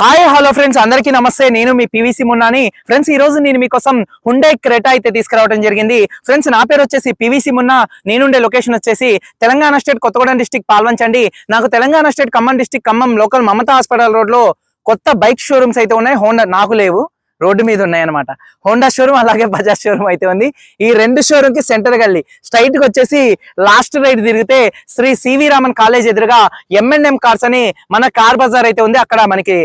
Hi hello friends అందరికీ నమస్తే. నేను మీ పివిసి మున్నాని ఫ్రెండ్స్ ఈ రోజు నేను మీకోసం హుండే క్రెటా అయితే తీసుకురావడం జరిగింది. ఫ్రెండ్స్ నా పేరు వచ్చేసి పివిసి మున్నా నేనుండే లొకేషన్ వచ్చేసి తెలంగాణ స్టేట్ కొత్తగూడెం డిస్టిక్ పాల్వంచండి. నాకు Telangana state Khammam district Khammam local Mamata hospital రోడ్లో కొత్త బైక్ షోరూమ్స్ అయితే ఉన్నాయి. హోండా నాకు లేవు. రోడ్డు మీద ఉన్నాయన్నమాట. హోండా షోరూమ్ అలాగే బజాజ్ షోరూమ్ అయితే ఉంది. ఈ రెండు షోరూమ్కి సెంటర్ గల్లి. స్ట్రైట్కి వచ్చేసి లాస్ట్ రైడ్ తిరిగితే Shri C V Raman college ఎదురుగా ఎంఎన్ఎం కార్స్ అని మన కార్ బజార్ అయితే ఉంది. అక్కడ మనకి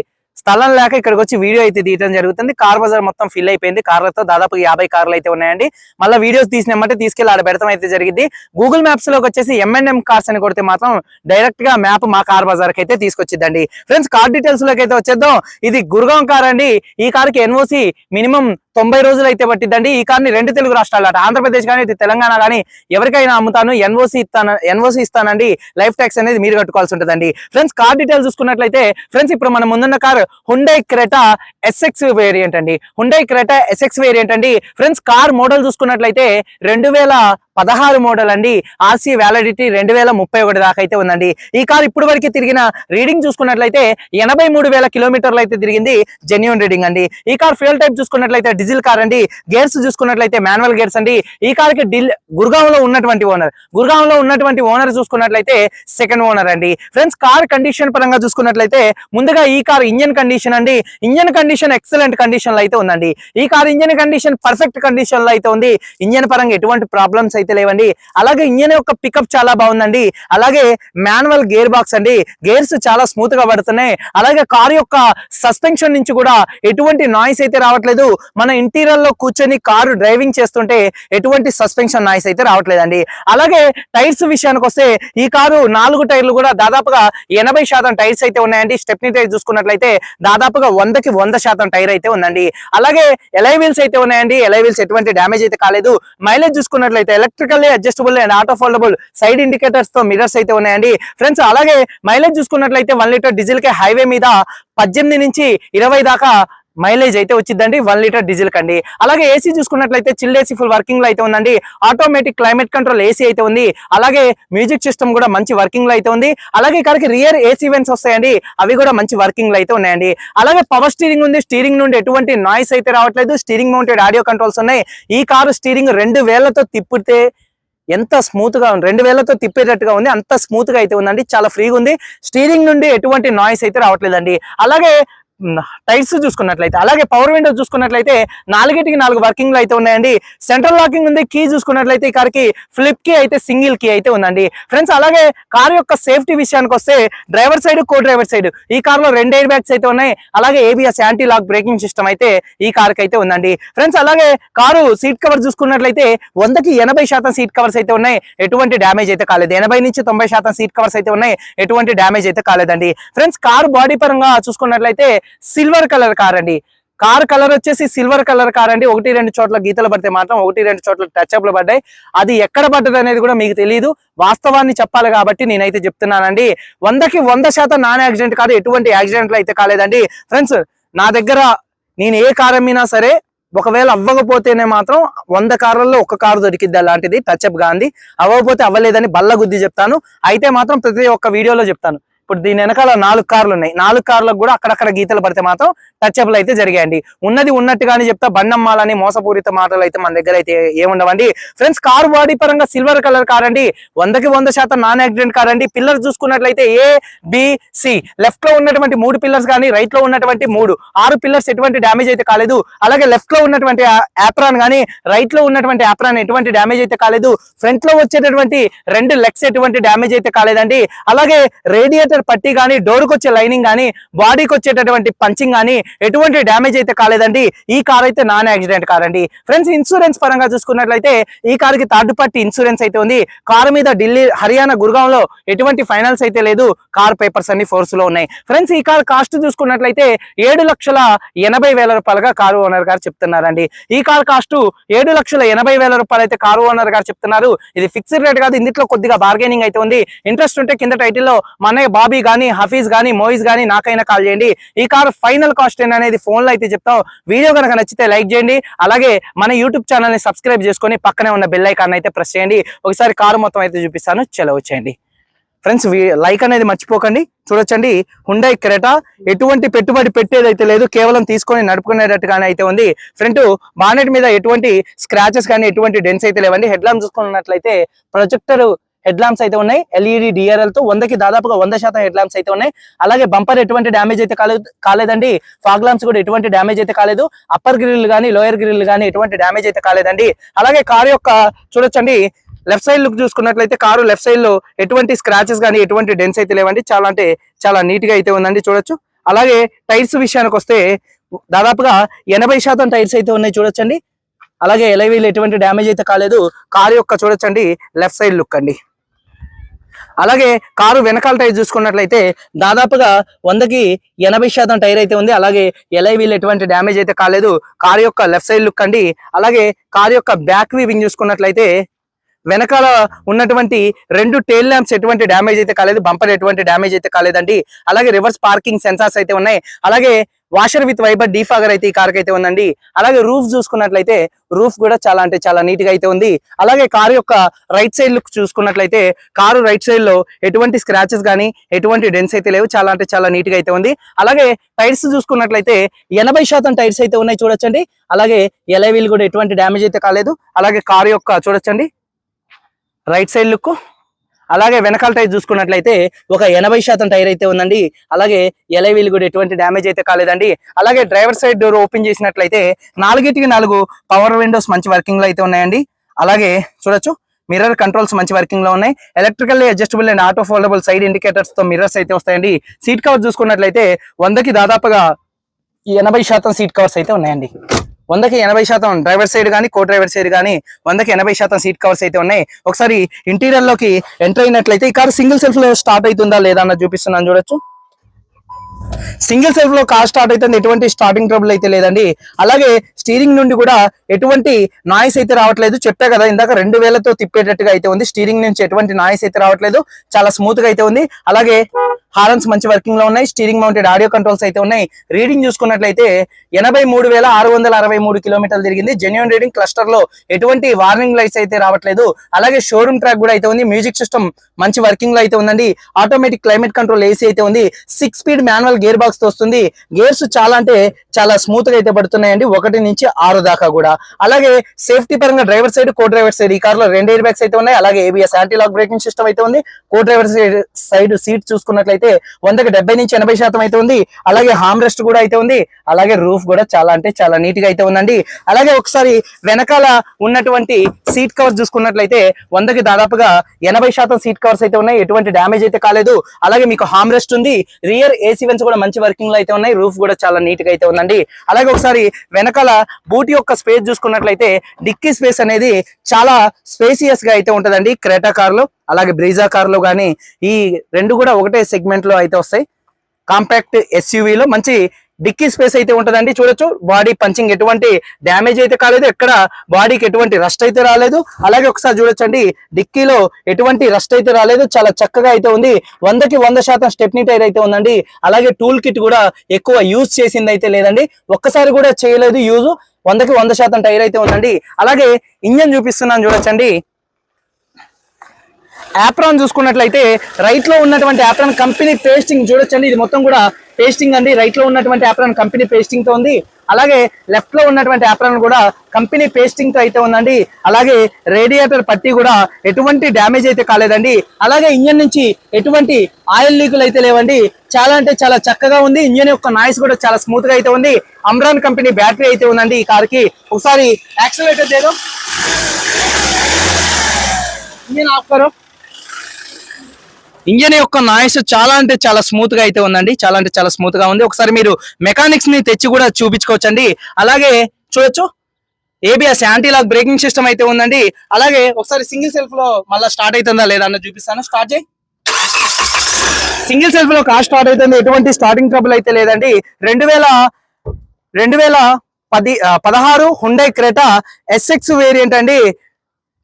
స్థలం లేక ఇక్కడికి వచ్చి వీడియో అయితే తీయడం జరుగుతుంది. కార్ బజార్ మొత్తం ఫిల్ అయిపోయింది. కార్లతో దాదాపు యాభై కార్లు అయితే ఉన్నాయండి. మళ్ళీ వీడియోస్ తీసినామంటే తీసుకెళ్ళి ఆడ పెడతాం అయితే జరిగింది గూగుల్ మ్యాప్స్లోకి వచ్చేసి ఎంఎన్ఎం కార్స్ అని కొడితే మాత్రం డైరెక్ట్గా మ్యాప్ మా కార్ బజార్కి అయితే తీసుకొచ్చిద్దండి. ఫ్రెండ్స్ కార్ డీటెయిల్స్లోకి అయితే వచ్చేద్దాం. ఇది గురుగాం కార్ అండి. ఈ కార్కి ఎన్ఓసి మినిమం తొంభై రోజులు అయితే పట్టిద్దండి. ఈ కార్ని రెండు తెలుగు రాష్ట్రాలు అట ఆంధ్రప్రదేశ్ కానీ తెలంగాణ కానీ ఎవరికైనా అమ్ముతాను. ఎన్ఓసి ఇస్తాను ఎన్ఓసి ఇస్తానండి. లైఫ్ ట్యాక్స్ అనేది మీరు కట్టుకోవాల్సి ఉంటుందండి. ఫ్రెండ్స్ కార్ డీటెయిల్స్ చూసుకున్నట్లయితే ఫ్రెండ్స్ ఇప్పుడు మనం ముందున్న car Hyundai Creta SX variant అండి. హుండై క్రెటా ఎస్ఎక్స్ వేరియంట్ అండి. ఫ్రెండ్స్ కార్ మోడల్ చూసుకున్నట్లయితే రెండు వేల పదహారు మోడల్ అండి ఆర్సీ వ్యాలిడిటీ రెండు వేల ముప్పై ఒకటి దాకా అయితే ఉందండి. ఈ కార్ ఇప్పుడు వరకు తిరిగిన రీడింగ్ చూసుకున్నట్లయితే ఎనభై మూడు వేల కిలోమీటర్లు అయితే తిరిగింది జెన్యున్ రీడింగ్ అండి. ఈ కార్ ఫ్యూల్ టైప్ చూసుకున్నట్లయితే డీజిల్ కార్ అండి. గేర్స్ చూసుకున్నట్లయితే మాన్యువల్ గేర్స్ అండి. ఈ కార్కి డిల్ గుర్గావ్లో ఉన్నటువంటి ఓనర్ గుర్గావ్లో ఉన్నటువంటి ఓనర్ చూసుకున్నట్లయితే సెకండ్ ఓనర్ అండి. ఫ్రెండ్స్ కార్ కండిషన్ పరంగా చూసుకున్నట్లయితే ముందుగా ఈ కార్ ఇంజన్ కండిషన్ అండి. ఇంజన్ కండిషన్ ఎక్సలెంట్ కండిషన్లో అయితే ఉందండి. ఈ కార్ ఇంజన్ కండిషన్ పర్ఫెక్ట్ కండిషన్లో అయితే ఉంది. ఇంజన్ పరంగా ఎటువంటి ప్రాబ్లమ్స్ అయితే లేవండి. అలాగే ఇంజన్ యొక్క పికప్ చాలా బాగుందండి. అలాగే మాన్యువల్ గేర్ బాక్స్ అండి. గేర్స్ చాలా స్మూత్గా పడుతున్నాయి. అలాగే కార్ యొక్క సస్పెన్షన్ నుంచి కూడా ఎటువంటి నాయిస్ అయితే రావట్లేదు. మన ఇంటీరియర్లో కూర్చొని కారు డ్రైవింగ్ చేస్తుంటే ఎటువంటి సస్పెన్షన్ నాయిస్ అయితే రావట్లేదండి. అలాగే టైర్స్ విషయానికి వస్తే ఈ కారు నాలుగు టైర్లు కూడా దాదాపుగా ఎనభై శాతం టైర్స్ అయితే ఉన్నాయండి. స్టెప్నీ టైర్ చూసుకున్నట్లయితే దాదాపుగా వందకి వంద శాతం టైర్ అయితే ఉందండి. అలాగే ఎలై వీల్స్ అయితే ఉన్నాయండి. ఎలై వీల్స్ ఎటువంటి డ్యామేజ్ అయితే కాలేదు. మైలేజ్ చూసుకున్నట్లయితే electrically adjustable and auto foldable side ఇండికేటర్స్తో mirrors అయితే ఉన్నాయండి. ఫ్రెండ్స్ అలాగే మైలేజ్ చూసుకున్నట్లయితే వన్ లీటర్ డీజిల్ కే హైవే మీద పద్దెనిమిది నుంచి ఇరవై దాకా మైలేజ్ అయితే వచ్చిందండి. వన్ లీటర్ డీజిల్ కండి. అలాగే ఏసీ చూసుకున్నట్లయితే చిల్డ్ ఏసీ ఫుల్ వర్కింగ్లో అయితే ఉందండి. ఆటోమేటిక్ క్లైమేట్ కంట్రోల్ ఏసీ అయితే ఉంది. అలాగే మ్యూజిక్ సిస్టమ్ కూడా మంచి వర్కింగ్లో అయితే ఉంది. అలాగే ఇక్కడికి రియర్ ఏసీ వెన్స్ వస్తాయండి. అవి కూడా మంచి వర్కింగ్లో అయితే ఉన్నాయండి. అలాగే పవర్ స్టీరింగ్ ఉంది. స్టీరింగ్ నుండి ఎటువంటి నాయిస్ అయితే రావట్లేదు. స్టీరింగ్ మౌంటెడ్ ఆడియో కంట్రోల్స్ ఉన్నాయి. ఈ కారు స్టీరింగ్ రెండు వేలతో తిప్పితే ఎంత స్మూత్గా ఉంది. రెండు వేలతో తిప్పేటట్టుగా ఉంది. అంత స్మూత్గా అయితే ఉందండి. చాలా ఫ్రీగా ఉంది. స్టీరింగ్ నుండి ఎటువంటి నాయిస్ అయితే రావట్లేదండి. అలాగే టైర్స్ చూసుకున్నట్లయితే అలాగే పవర్ విండో చూసుకున్నట్లయితే నాలుగిటికి నాలుగు వర్కింగ్లు అయితే ఉన్నాయండి. సెంట్రల్ లాకింగ్ ఉంది కీ చూసుకున్నట్లయితే ఈ కార్కి ఫ్లిప్ కీ అయితే సింగిల్ కీ అయితే ఉందండి. ఫ్రెండ్స్ అలాగే కార్ యొక్క సేఫ్టీ విషయానికి వస్తే driver side co driver side ఈ కార్లో రెండు ఎయిర్ బ్యాగ్స్ అయితే ఉన్నాయి. అలాగే ABS anti lock braking system అయితే ఈ కార్కి అయితే ఉందండి. ఫ్రెండ్స్ అలాగే కారు సీట్ కవర్ చూసుకున్నట్లయితే వందకి ఎనభై శాతం సీట్ కవర్స్ అయితే ఉన్నాయి. ఎటువంటి డ్యామేజ్ అయితే కాలేదు. ఎనభై నుంచి తొంభై శాతం సీట్ కవర్స్ అయితే ఉన్నాయి. ఎటువంటి డ్యామేజ్ అయితే కాలేదండి. ఫ్రెండ్స్ కారు బాడీ పరంగా చూసుకున్నట్లయితే సిల్వర్ కలర్ కార్ అండి. కార్ కలర్ వచ్చేసి సిల్వర్ కలర్ కార్ అండి. ఒకటి రెండు చోట్ల గీతలు పడితే మాత్రం ఒకటి రెండు చోట్ల టచ్ అప్లు పడ్డాయి. అది ఎక్కడ పడ్డది అనేది కూడా మీకు తెలియదు వాస్తవాన్ని చెప్పాలి కాబట్టి నేనైతే చెప్తున్నానండి. వందకి వంద శాతం నాన్ యాక్సిడెంట్ కాదు ఎటువంటి యాక్సిడెంట్లు అయితే కాలేదండి. ఫ్రెండ్స్ నా దగ్గర నేను ఏ కార్ అమ్మినా సరే ఒకవేళ అవ్వకపోతేనే మాత్రం వంద కార్లలో ఒక కారు దొరికిద్ది అలాంటిది. టచ్ అప్ గాంధీ. అవ్వకపోతే అవ్వలేదని బల్ల గుద్ది చెప్తాను. అయితే మాత్రం ప్రతి ఒక్క వీడియోలో చెప్తాను. ఇప్పుడు దీని వెనకాల నాలుగు కార్లు ఉన్నాయి. నాలుగు కార్లకు కూడా అక్కడక్కడ గీతలు పడితే మాత్రం టచ్ అప్లు అయితే జరిగాయండి. ఉన్నది ఉన్నట్టుగానే చెప్తా బండమ్మాలని మోసపూరిత మాటలు అయితే మన దగ్గర అయితే ఏముండవండి. ఫ్రెండ్స్ కార్ బాడీ పరంగా సిల్వర్ కలర్ కార్ అండి వందకి వంద శాతం నాన్ యాక్సిడెంట్ కార్ అండి పిల్లర్స్ చూసుకున్నట్లయితే ఏ బిసి లెఫ్ట్లో ఉన్నటువంటి మూడు పిల్లర్స్ కానీ రైట్లో ఉన్నటువంటి మూడు. ఆరు పిల్లర్స్ ఎటువంటి డ్యామేజ్ అయితే కాలేదు. అలాగే లెఫ్ట్లో ఉన్నటువంటి యాప్రాన్ కానీ రైట్లో ఉన్నటువంటి యాప్రాన్ ఎటువంటి డ్యామేజ్ అయితే కాలేదు. ఫ్రంట్లో వచ్చేటటువంటి రెండు లెగ్స్ ఎటువంటి డ్యామేజ్ అయితే కాలేదండి. అలాగే రేడియేటర్ పట్టి కానీ డోర్కి వచ్చే లైనింగ్ కానీ బాడీకి వచ్చేటటువంటి పంచింగ్ కానీ ఎటువంటి డ్యామేజ్ అయితే కాలేదండి. ఈ కార్ అయితే నాన్ యాక్సిడెంట్ కార్ అండి. ఫ్రెండ్స్ ఇన్సూరెన్స్ పరంగా చూసుకున్నట్లయితే ఈ కార్కి థర్డ్ పార్టీ ఇన్సూరెన్స్ అయితే ఉంది. కార్ మీద ఢిల్లీ హర్యానా గురుగాంలో ఎటువంటి ఫైనాన్స్ అయితే లేదు. కార్ పేపర్స్ అన్ని ఫోర్స్లో ఉన్నాయి. ఫ్రెండ్స్ ఈ కార్ కాస్ట్ చూసుకున్నట్లయితే ఏడు లక్షల ఎనభై వేల రూపాయలుగా కారు ఓనర్ గారు చెప్తున్నారండి. ఈ కార్ కాస్ట్ ఏడు లక్షల ఎనభై వేల రూపాయలు అయితే కారు ఓనర్ గారు చెప్తున్నారు. ఇది ఫిక్స్డ్ రేట్ కాదు ఇందులో కొద్దిగా బార్గెనింగ్ అయితే ఉంది. ఇంట్రెస్ట్ ఉంటే కింద టైటిల్లో మన అన్నయ్య బాబీ కానీ హఫీజ్ కానీ మోయిజ్ కానీ నాకైనా కాల్ చేయండి. ఈ కార్ ఫైనల్ కాస్ట్ అనేది ఫోన్లో అయితే చెప్తాం వీడియో కనుక నచ్చితే లైక్ చేయండి. అలాగే మన యూట్యూబ్ ఛానల్ని సబ్స్క్రైబ్ చేసుకొని పక్కనే ఉన్న బెల్ ఐకాన్ అయితే ప్రెస్ చేయండి. ఒకసారి కారు మొత్తం అయితే చూపిస్తాను. చలో ఫ్రెండ్స్ లైక్ అనేది మర్చిపోకండి. చూడొచ్చండి. హుండై క్రెటా ఎటువంటి పెట్టుబడి పెట్టేది అయితే లేదు. కేవలం తీసుకొని నడుపుకునేటట్టుగానే అయితే ఉంది. ఫ్రంట్ బానెట్ మీద ఎటువంటి స్క్రాచెస్ కానీ ఎటువంటి డెన్స్ అయితే లేవండి. హెడ్ ల్యాంప్ చూసుకున్నట్లయితే ప్రొజెక్టర్ హెడ్ ల్యాంప్స్ అయితే ఉన్నాయి. ఎల్ఈడి డిఆర్ఎల్తో వందకి దాదాపుగా వంద శాతం హెడ్ ల్యాంప్స్ అయితే ఉన్నాయి. అలాగే బంపర్ ఎటువంటి డ్యామేజ్ అయితే కాలేదు కాలేదండి. ఫాగ్ ల్యాంప్స్ కూడా ఎటువంటి డ్యామేజ్ అయితే కాలేదు. అప్పర్ గ్రిల్ కానీ లోయర్ గ్రిల్ కానీ ఎటువంటి డ్యామేజ్ అయితే కాలేదండి. అలాగే కారు యొక్క చూడొచ్చండి. లెఫ్ట్ సైడ్ లుక్ చూసుకున్నట్లయితే కారు లెఫ్ట్ సైడ్లో ఎటువంటి స్క్రాచెస్ కానీ ఎటువంటి డెన్స్ అయితే లేవండి. చాలా అంటే చాలా నీట్గా అయితే ఉందండి. చూడొచ్చు. అలాగే టైర్స్ విషయానికి వస్తే దాదాపుగా ఎనభై శాతం టైర్స్ అయితే ఉన్నాయి. చూడొచ్చండి. అలాగే ఎలవీలు ఎటువంటి డ్యామేజ్ అయితే కాలేదు. కారు యొక్క చూడొచ్చండి లెఫ్ట్ సైడ్ లుక్ అండి. అలాగే కారు వెనకాల టైర్ చూసుకున్నట్లయితే దాదాపుగా వందకి ఎనభై శాతం టైర్ అయితే ఉంది. అలాగే ఎలైవీలు ఎటువంటి డ్యామేజ్ అయితే కాలేదు. కారు యొక్క లెఫ్ట్ సైడ్ లుక్ అండి. అలాగే కారు యొక్క బ్యాక్ వీవింగ్ చూసుకున్నట్లయితే వెనకాల ఉన్నటువంటి రెండు టైల్ ల్యాంప్స్ ఎటువంటి డ్యామేజ్ అయితే కాలేదు. బంపర్ ఎటువంటి డ్యామేజ్ అయితే కాలేదండి. అలాగే రివర్స్ పార్కింగ్ సెన్సార్స్ అయితే ఉన్నాయి. అలాగే వాషర్ విత్ వైబర్ డీఫాగర్ అయితే ఈ కార్ అయితే ఉందండి. అలాగే రూఫ్ చూసుకున్నట్లయితే రూఫ్ కూడా చాలా అంటే చాలా నీట్గా అయితే ఉంది. అలాగే కారు యొక్క రైట్ సైడ్ లుక్ చూసుకున్నట్లయితే కారు రైట్ సైడ్లో ఎటువంటి స్క్రాచెస్ కానీ ఎటువంటి డెన్స్ అయితే లేవు. చాలా అంటే చాలా నీట్గా అయితే ఉంది. అలాగే టైర్స్ చూసుకున్నట్లయితే ఎనభై శాతం టైర్స్ అయితే ఉన్నాయి చూడొచ్చండి. అలాగే ఎలైవీలు కూడా ఎటువంటి డ్యామేజ్ అయితే కాలేదు. అలాగే కారు యొక్క చూడొచ్చండి. రైట్ సైడ్ లుక్ అలాగే వెనకాల టైర్ చూసుకున్నట్లయితే ఒక ఎనభై శాతం టైర్ అయితే ఉందండి. అలాగే ఎలైవీలు కూడా ఎటువంటి డ్యామేజ్ అయితే కాలేదండి. అలాగే డ్రైవర్ సైడ్ డోర్ ఓపెన్ చేసినట్లయితే నాలుగిటికి నాలుగు పవర్ విండోస్ మంచి వర్కింగ్లో అయితే ఉన్నాయండి. అలాగే చూడొచ్చు మిర్రర్ కంట్రోల్స్ మంచి వర్కింగ్లో ఉన్నాయి. Electrically adjustable and auto foldable side ఇండికేటర్స్తో mirrors అయితే వస్తాయండి. సీట్ కవర్ చూసుకున్నట్లయితే వందకి దాదాపుగా ఎనభై శాతం సీట్ కవర్స్ అయితే ఉన్నాయండి. వందకి ఎనభై శాతం డ్రైవర్ సైడ్ కానీ కో డ్రైవర్ సైడ్ కానీ వందకి ఎనభై శాతం సీట్ కవర్స్ అయితే ఉన్నాయి. ఒకసారి ఇంటీరియర్లోకి ఎంటర్ అయినట్లయితే ఈ కార్ సింగిల్ సెల్ఫ్లో స్టార్ట్ అవుతుందా లేదా అన్న చూపిస్తున్నాను చూడొచ్చు. సింగిల్ సెల్ఫ్లో కార్ స్టార్ట్ అయితే ఎటువంటి స్టార్టింగ్ ట్రబుల్ అయితే లేదండి. అలాగే స్టీరింగ్ నుండి కూడా ఎటువంటి నాయిస్ అయితే రావట్లేదు. చెప్పా కదా ఇందాక రెండు వేలతో తిప్పేటట్టుగా అయితే ఉంది. స్టీరింగ్ నుంచి ఎటువంటి నాయిస్ అయితే రావట్లేదు. చాలా స్మూత్గా అయితే ఉంది. అలాగే హారన్స్ మంచి వర్కింగ్లో ఉన్నాయి. స్టీరింగ్ మౌంటెడ్ ఆడియో కంట్రోల్స్ అయితే ఉన్నాయి. రీడింగ్ చూసుకున్నట్లయితే ఎనభై మూడు వేల ఆరు వందల అరవై మూడు కిలోమీటర్లు తిరిగింది. జెన్యున్ రీడింగ్ క్లస్టర్లో ఎటువంటి వార్నింగ్ లైట్స్ అయితే రావట్లేదు. అలాగే షోరూమ్ ట్రాక్ కూడా అయితే ఉంది. మ్యూజిక్ సిస్టమ్ మంచి వర్కింగ్లో అయితే ఉందండి. ఆటోమేటిక్ క్లైమేట్ కంట్రోల్ ఏసీ అయితే ఉంది. సిక్స్ స్పీడ్ మాన్యువల్ గేర్ బాక్స్తో వస్తుంది. గేర్స్ చాలా అంటే చాలా స్మూత్గా అయితే పడుతున్నాయండి. ఒకటి నుంచి ఆరు దాకా కూడా. అలాగే సేఫ్టీ పరంగా driver side co driver side ఈ కార్లో రెండు ఎయిర్ బ్యాగ్స్ అయితే ఉన్నాయి. అలాగే ABS anti lock braking system అయితే ఉంది. Co driver side side seat చూసుకున్నట్లయితే వందకి డెబ్బై నుంచి ఎనభై శాతం అయితే ఉంది. అలాగే హామ్ రెస్ట్ కూడా అయితే ఉంది. అలాగే రూఫ్ కూడా చాలా అంటే చాలా నీట్గా అయితే ఉందండి. అలాగే ఒకసారి వెనకాల ఉన్నటువంటి సీట్ కవర్ చూసుకున్నట్లయితే వందకి దాదాపుగా ఎనభై శాతం సీట్ కవర్స్ అయితే ఉన్నాయి. ఎటువంటి డ్యామేజ్ అయితే కాలేదు. అలాగే మీకు హామ్ రెస్ట్ ఉంది. రియర్ ఏసీ వెన్స్ కూడా మంచి వర్కింగ్లో అయితే ఉన్నాయి. రూఫ్ కూడా చాలా నీట్గా అయితే ఉందండి. అలాగే ఒకసారి వెనకాల బూట్ యొక్క స్పేస్ చూసుకున్నట్లయితే డిక్కీ స్పేస్ అనేది చాలా స్పేసియస్గా అయితే ఉంటదండి. క్రేటా కార్లో అలాగే బ్రీజా కార్లో కానీ ఈ రెండు కూడా ఒకటే సెగ్మెంట్లో అయితే వస్తాయి. కాంపాక్ట్ ఎస్యూవీలో మంచి డిక్కీ స్పేస్ అయితే ఉంటుందండి. చూడొచ్చు. బాడీ పంచింగ్ ఎటువంటి డ్యామేజ్ అయితే కాలేదు. ఎక్కడ బాడీకి ఎటువంటి రస్ట్ అయితే రాలేదు. అలాగే ఒకసారి చూడొచ్చండి. డిక్కీలో ఎటువంటి రస్ట్ అయితే రాలేదు. చాలా చక్కగా అయితే ఉంది. వందకి వంద శాతం స్టెప్నీ టైర్ అయితే ఉందండి. అలాగే టూల్ కిట్ కూడా ఎక్కువ యూజ్ చేసింది అయితే లేదండి. ఒక్కసారి కూడా చేయలేదు యూజ్ వందకి వంద శాతం టైర్ అయితే ఉందండి. అలాగే ఇంజన్ చూపిస్తున్నాను చూడొచ్చండి. యాప్రాన్ చూసుకున్నట్లయితే రైట్లో ఉన్నటువంటి యాప్రాన్ కంపెనీ పేస్టింగ్ చూడొచ్చండి. ఇది మొత్తం కూడా పేస్టింగ్ అండి. రైట్లో ఉన్నటువంటి యాప్రాన్ కంపెనీ పేస్టింగ్తో ఉంది. అలాగే లెఫ్ట్లో ఉన్నటువంటి యాప్రాన్ కూడా కంపెనీ పేస్టింగ్తో అయితే ఉందండి. అలాగే రేడియేటర్ పట్టి కూడా ఎటువంటి డ్యామేజ్ అయితే కాలేదండి. అలాగే ఇంజన్ నుంచి ఎటువంటి ఆయిల్ లీకులు అయితే లేవండి. చాలా అంటే చాలా చక్కగా ఉంది. ఇంజన్ యొక్క నాయిస్ కూడా చాలా స్మూత్గా అయితే ఉంది. అమ్రాన్ కంపెనీ బ్యాటరీ అయితే ఉందండి ఈ కార్కి. ఒకసారి యాక్సిలేటర్ చేయడం ఇంజన్ ఆఫ్ ఇంజన్ యొక్క నాయిస్ చాలా అంటే చాలా స్మూత్గా అయితే ఉందండి. చాలా అంటే చాలా స్మూత్గా ఉంది. ఒకసారి మీరు మెకానిక్స్ని తెచ్చి కూడా చూపించుకోవచ్చండి. అలాగే చూడొచ్చు. ABS anti lock braking system అయితే ఉందండి. అలాగే ఒకసారి సింగిల్ సెల్ఫ్లో మళ్ళీ స్టార్ట్ అవుతుందా లేదా అన్న చూపిస్తాను. స్టార్ట్ చేయి. సింగిల్ సెల్ఫ్లో కార్ స్టార్ట్ అవుతుంది? ఎటువంటి స్టార్టింగ్ ట్రబుల్ అయితే లేదండి. రెండు వేల రెండు వేల పది పదహారు హుండై క్రేటా ఎస్ఎక్స్ వేరియంట్ అండి.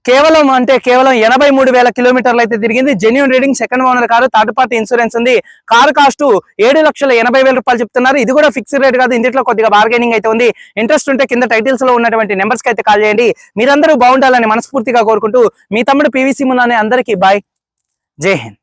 కేవలం అంటే కేవలం ఎనభై మూడు వేల కిలోమీటర్లు అయితే తిరిగింది. Genuine reading second owner car third party insurance ఉంది. కారు కాస్ట్ ఏడు లక్షల ఎనభై వేల రూపాయలు చెప్తున్నారు. ఇది కూడా ఫిక్స్డ్ రేట్ కాదు ఇందులో కొద్దిగా బార్గెనింగ్ అయితే ఉంది. ఇంట్రెస్ట్ ఉంటే కింద టైటిల్స్లో ఉన్నటువంటి నెంబర్స్కి అయితే కాల్ చేయండి. మీరందరూ బాగుండాలని మనస్ఫూర్తిగా కోరుకుంటూ మీ తమ్ముడు పివిసి మున్నానే అందరికీ బాయ్ జై హింద్.